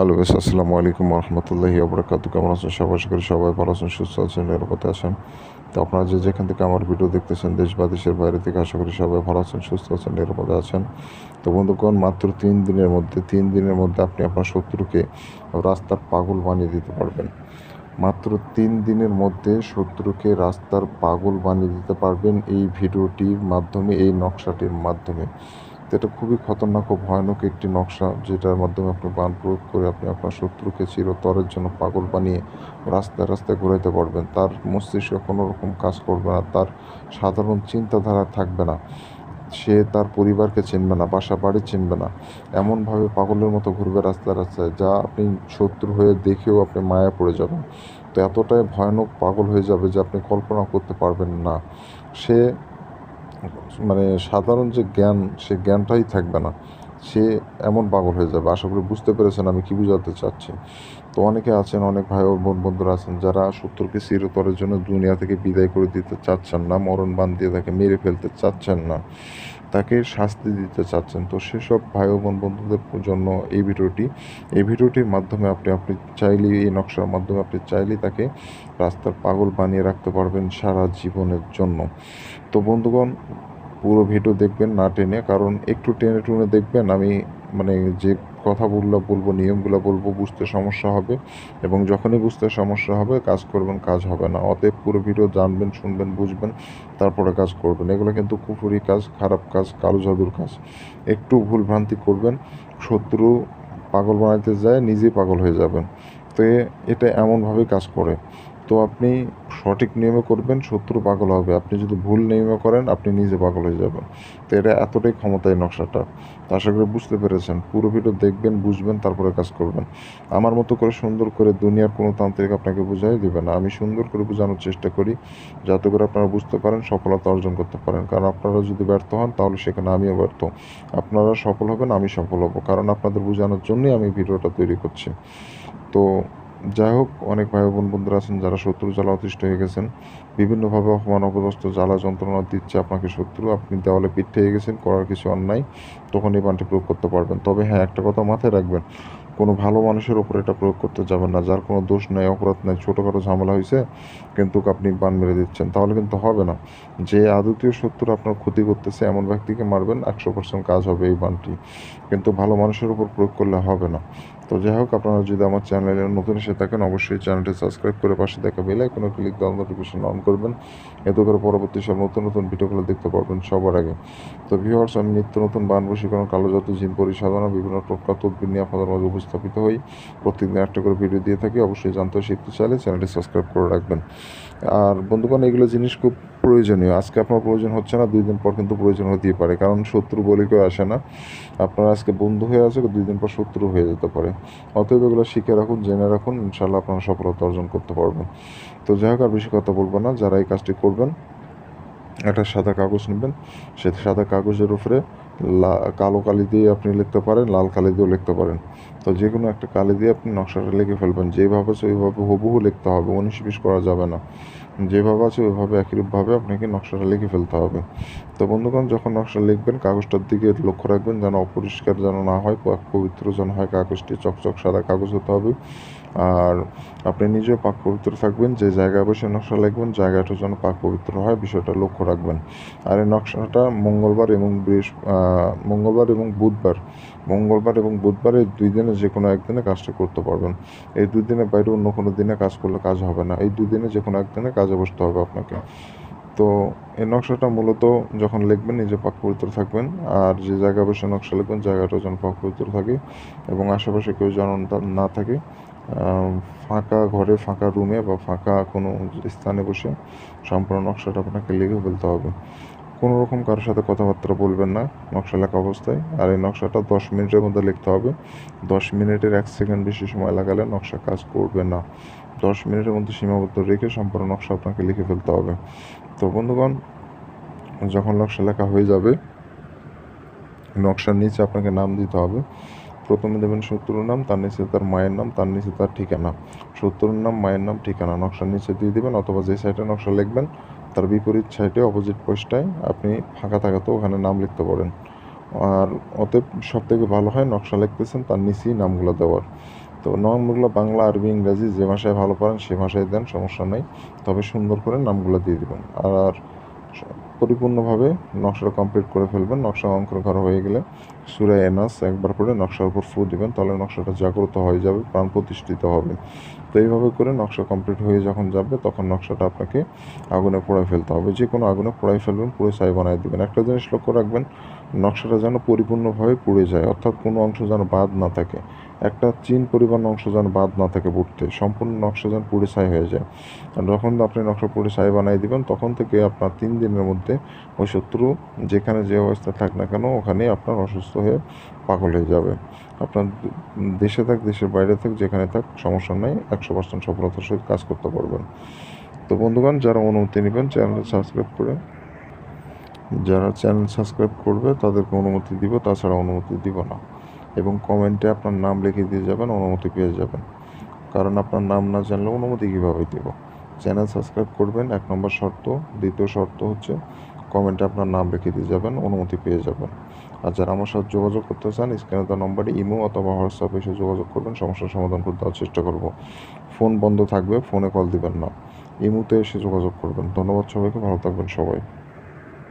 Hello বেশ আসসালামু আলাইকুম রহমতুল্লাহি আবরাকাতু কেমন আছেন? সবাই করি সবাই ভালো আছেন, সুস্থ আছেন, নিরাপদে আছেন। তো আপনারা যে যেখান থেকে আমার ভিডিও দেখতেছেন, দেশ বা দেশের বাইরে থেকে, আশা করি সবাই ভালো আছেন, সুস্থ আছেন, নিরাপদে আছেন। তো বন্ধুগণ, মাত্র তিন দিনের মধ্যে, তিন দিনের মধ্যে আপনি আপনার শত্রুকে রাস্তার পাগল বানিয়ে দিতে পারবেন। মাত্র তিন দিনের মধ্যে শত্রুকে রাস্তার পাগল বানিয়ে দিতে পারবেন এই ভিডিওটির মাধ্যমে, এই নকশাটির মাধ্যমে। তো এটা খুবই খতরনাক ও ভয়ানক একটি নকশা যেটার মাধ্যমে আপনি বান প্রয়োগ করে আপনি আপনার শত্রুকে চিরতরের জন্য পাগল বানিয়ে রাস্তায় রাস্তায় ঘুরাইতে পারবেন। তার মস্তিষ্কে কোনো রকম কাজ করবে না, তার সাধারণ চিন্তাধারা থাকবে না। সে তার পরিবারকে চিনবে না, বাসা বাড়ি চিনবে না। এমনভাবে পাগলের মতো ঘুরবে রাস্তায় রাস্তায়, যা আপনি শত্রু হয়ে দেখেও আপনি মায়া পড়ে যাবেন। তো এতটাই ভয়ানক পাগল হয়ে যাবে যে আপনি কল্পনা করতে পারবেন না। সে মানে সাধারণ যে জ্ঞান, সে জ্ঞানটাই থাকবে না। সে এমন পাগল হয়ে যাবে। আশা করি বুঝতে পেরেছেন, আমি কী বুঝাতে চাচ্ছি? তো অনেকে আছেন, অনেক ভাই ও বোন বন্ধুরা আছেন, যারা সত্যকে চিরতরের জন্য দুনিয়া থেকে বিদায় করে দিতে চাচ্ছেন না, মরণ বান দিয়ে তাকে মেরে ফেলতে চাচ্ছেন না। তাকে শাস্তি দিতে চাচ্ছেন। তো সেসব ভাই বোন বন্ধুদের জন্য এই ভিডিওটি, এই ভিডিওটির মাধ্যমে আপনি আপনি চাইলেই, এই নকশার মাধ্যমে আপনি চাইলেই তাকে রাস্তার পাগল বানিয়ে রাখতে পারবেন সারা জীবনের জন্য। তো বন্ধুগণ, পুরো ভিডিও দেখবেন না টেনে, কারণ একটু টেনে টুনে দেখবেন, আমি মানে যে কথাগুলো বলব, নিয়মগুলো বলব, বুঝতে সমস্যা হবে এবং যখনই বুঝতে সমস্যা হবে কাজ করবেন, কাজ হবে না। অতএব পুরো ভিডিও জানবেন, শুনবেন, বুঝবেন, তারপরে কাজ করবেন। এগুলো কিন্তু কুফুরি কাজ, খারাপ কাজ, কালো জাদুর কাজ। একটু ভুল ভ্রান্তি করবেন, শত্রু পাগল বানাইতে যায়, নিজেই পাগল হয়ে যাবেন। তো এটা এমনভাবেই কাজ করে। তো আপনি সঠিক নিয়মে করবেন, শত্রু পাগল হবে। আপনি যদি ভুল নিয়মে করেন, আপনি নিজে পাগল হয়ে যাবেন। তো এটা এতটাই ক্ষমতায় নকশাটা। তো আশা করি বুঝতে পেরেছেন। পুরো ভিডিও দেখবেন, বুঝবেন, তারপরে কাজ করবেন। আমার মতো করে সুন্দর করে দুনিয়ার কোনো তান্ত্রিক আপনাকে বুঝাই দেবে না। আমি সুন্দর করে বোঝানোর চেষ্টা করি, যাতে করে আপনারা বুঝতে পারেন, সফলতা অর্জন করতে পারেন। কারণ আপনারা যদি ব্যর্থ হন, তাহলে সেখানে আমিও ব্যর্থ। আপনারা সফল হবেন, আমি সফল হব। কারণ আপনাদের বোঝানোর জন্যই আমি ভিডিওটা তৈরি করছি। তো যাই হোক, অনেক ভাই বোন বন্ধুরা আছেন যারা শত্রু জ্বালা অতিষ্ঠ হয়ে গেছেন। বিভিন্নভাবে অপমান, অপদস্থ, জ্বালা যন্ত্রণা দিচ্ছে আপনাকে শত্রু। আপনি দেওয়ালে পিঠ হয়ে গেছেন, করার কিছু অন্যায় তখন এই বানটি প্রয়োগ করতে পারবেন। তবে হ্যাঁ একটা কথা মাথায় রাখবেন, কোনো ভালো মানুষের ওপর এটা প্রয়োগ করতে যাবেন না। যার কোনো দোষ নেই, অপরাধ নেই, ছোটোখাটো ঝামেলা হয়েছে, কিন্তু আপনি বান মেরে দিচ্ছেন, তাহলে কিন্তু হবে না। যে আদতীয় শত্রু আপনার ক্ষতি করতেছে, এমন ব্যক্তিকে মারবেন, একশো পার্সেন্ট কাজ হবে এই বানটি কিন্তু ভালো মানুষের উপর প্রয়োগ করলে হবে না। তো যাই হোক, আপনারা যদি আমার চ্যানেলে নতুন এসে থাকেন, অবশ্যই চ্যানেলটি সাবস্ক্রাইব করে পাশে দেখা বেল আইকনে ক্লিক দেওয়ার নোটিফিকেশন অন করবেন। এতে করে পরবর্তী সব নতুন নতুন ভিডিওগুলো দেখতে পারবেন সবার আগে। তো ভিউয়ার্স আমি নিত্য নতুন বান বশীকরণ কালো জাতীয় জিন পরিসাধনা, বিভিন্ন টোটকা তদবির নিয়ে আপনাদের মাঝে উপস্থাপিত হই। প্রত্যেকদিন একটা করে ভিডিও দিয়ে থাকি। অবশ্যই জানতে শিখতে চাইলে চ্যানেলটি সাবস্ক্রাইব করে রাখবেন। আর বন্ধুগণ, এগুলো জিনিস খুব প্রয়োজনীয়। আজকে আপনার প্রয়োজন হচ্ছে না, দুই দিন পর কিন্তু প্রয়োজন হতেই পারে। কারণ শত্রু বলে কেউ আসে না। আপনার আজকে বন্ধু হয়ে আছে, দুই দিন পর শত্রু হয়ে যেতে পারে। অতএব এগুলো শিখে রাখুন, জেনে রাখুন ইনশাল্লাহ আপনারা সফলতা অর্জন করতে পারবেন। তো যাই হোক, আর বেশি কথা বলব না। যারা এই কাজটি করবেন, একটা সাদা কাগজ নেবেন, সে সাদা কাগজের উপরে কালো কালি দিয়ে আপনি লিখতে পারেন, লাল কালি দিয়েও লিখতে পারেন। তো যে কোনো একটা কালি দিয়ে আপনি নকশাটা লিখে ফেলবেন। যেভাবে আছে ওইভাবে হুবহু লিখতে হবে উনিশ বিশ করা যাবে না। যেভাবে আছে ওইভাবে একইরূপভাবে আপনাকে নকশাটা লিখে ফেলতে হবে। তো বন্ধুগণ, যখন নকশা লিখবেন, কাগজটার দিকে লক্ষ্য রাখবেন যেন অপরিষ্কার যেন না হয় পবিত্র যেন হয়, কাগজটি চকচক সাদা কাগজ হতে হবে। আর আপনি নিজেও পাক পবিত্র থাকবেন, যে জায়গায় বসে নকশা লিখবেন, জায়গাটা যেন পাক পবিত্র হয়, বিষয়টা লক্ষ্য রাখবেন। আর এই নকশাটা মঙ্গলবার এবং বৃহস্প মঙ্গলবার এবং বুধবার, মঙ্গলবার এবং বুধবার এই দুই দিনে যে কোনো একদিনে কাজটা করতে পারবেন। এই দুই দিনের বাইরে অন্য কোনো দিনে কাজ করলে কাজ হবে না, এই দুই দিনে যে কোনো একদিনে কাজে বসতে হবে আপনাকে। তো এই নকশাটা মূলত যখন লিখবেন, নিজে পাক পবিত্র থাকবেন, আর যে জায়গায় বসে নকশা লিখবেন, জায়গাটা যেন পাক পবিত্র থাকে এবং আশেপাশে কেউ যেন না থাকে ফাঁকা ঘরে, ফাঁকা রুমে বা ফাঁকা কোনো স্থানে বসে সম্পূর্ণ নকশাটা আপনাকে লিখে ফেলতে হবে। কোনো রকম কারোর সাথে কথাবার্তা বলবেন না, নকশা লেখা অবস্থায়। আর এই নকশাটা দশ মিনিটের মধ্যে লিখতে হবে। দশ মিনিটের এক সেকেন্ড বেশি সময় লাগালে নকশা কাজ করবে না। দশ মিনিটের মধ্যে সীমাবদ্ধ রেখে সম্পূর্ণ নকশা আপনাকে লিখে ফেলতে হবে। তো বন্ধুগণ, যখন নকশা লেখা হয়ে যাবে, নকশার নিচে আপনাকে নাম দিতে হবে। প্রথমে দেবেন শত্রুর নাম, তার নিচে তার মায়ের নাম, তার নিচে তার ঠিকানা। শত্রুর নাম, মায়ের নাম, ঠিকানা, নকশার নিচে দিয়ে দেবেন অথবা যে সাইডে নকশা লিখবেন, তার বিপরীত সাইডে অপোজিট পোস্টটায় আপনি ফাঁকা থাকাতেও ওখানে নাম লিখতে পারেন। আর অতএব সব থেকে ভালো হয় নকশা লিখতেছেন, তার নিচেই নামগুলো দেওয়ার। তো নামগুলো বাংলা, আরবি, ইংরাজি যে ভাষায় ভালো পারেন, সে ভাষায় দেন, সমস্যা নেই। তবে সুন্দর করে নামগুলো দিয়ে দেবেন। আর পরিপূর্ণভাবে নকশাটা কমপ্লিট করে ফেলবেন। নকশা অঙ্কন করা হয়ে গেলে সুরে এনাস একবার করে নকশার উপর ফু দেবেন, তাহলে নকশাটা জাগ্রত হয়ে যাবে, প্রাণ প্রতিষ্ঠিত হবে। তো এইভাবে করে নকশা কমপ্লিট হয়ে যখন যাবে, তখন নকশাটা আপনাকে আগুনে পোড়ায় ফেলতে হবে। যে কোনো আগুনে পোড়ায় ফেলবেন পুরো ছাই বানিয়ে দেবেন। একটা জিনিস লক্ষ্য রাখবেন, নকশাটা যেন পরিপূর্ণভাবে পুড়ে যায়, অর্থাৎ কোনো অংশ যেন বাদ না থাকে। একটা চিন পরিমাণ অংশ যেন বাদ না থাকে পুড়তে, সম্পূর্ণ নকশা যেন পুড়ে ছাই হয়ে যায়। আর যখন আপনি নকশা পুড়ে ছাই বানিয়ে দিবেন, তখন থেকে আপনার তিন দিনের মধ্যে ওই শত্রু যেখানে যে অবস্থা থাক না কেন, ওখানেই আপনার অসুস্থ হয়ে পাগল হয়ে যাবে। আপনার দেশে থাক, দেশের বাইরে থাক, যেখানে থাক, সমস্যা নেই, একশো পার্সেন্ট সফলতার সহিত কাজ করতে পারবেন। তো বন্ধুগণ, যারা অনুমতি নেবেন, চ্যানেল সাবস্ক্রাইব করে, যারা চ্যানেল সাবস্ক্রাইব করবে, তাদেরকে অনুমতি দিব, তাছাড়া অনুমতি দিব না। এবং কমেন্টে আপনার নাম লিখে দিয়ে যাবেন, অনুমতি পেয়ে যাবেন। কারণ আপনার নাম না জানলে অনুমতি কীভাবে দেব? চ্যানেল সাবস্ক্রাইব করবেন, এক নম্বর শর্ত, দ্বিতীয় শর্ত হচ্ছে, কমেন্টে আপনার নাম লিখে দিয়ে যাবেন, অনুমতি পেয়ে যাবেন। আর যারা আমার সাথে যোগাযোগ করতে চান, স্ক্রিনে তার নম্বরে ইমো অথবা হোয়াটসঅ্যাপে এসে যোগাযোগ করবেন, সমস্যার সমাধান করে দেওয়ার চেষ্টা করব। ফোন বন্ধ থাকবে, ফোনে কল দিবেন না। ইমোতে এসে যোগাযোগ করবেন। ধন্যবাদ সবাইকে, ভালো থাকবেন সবাই।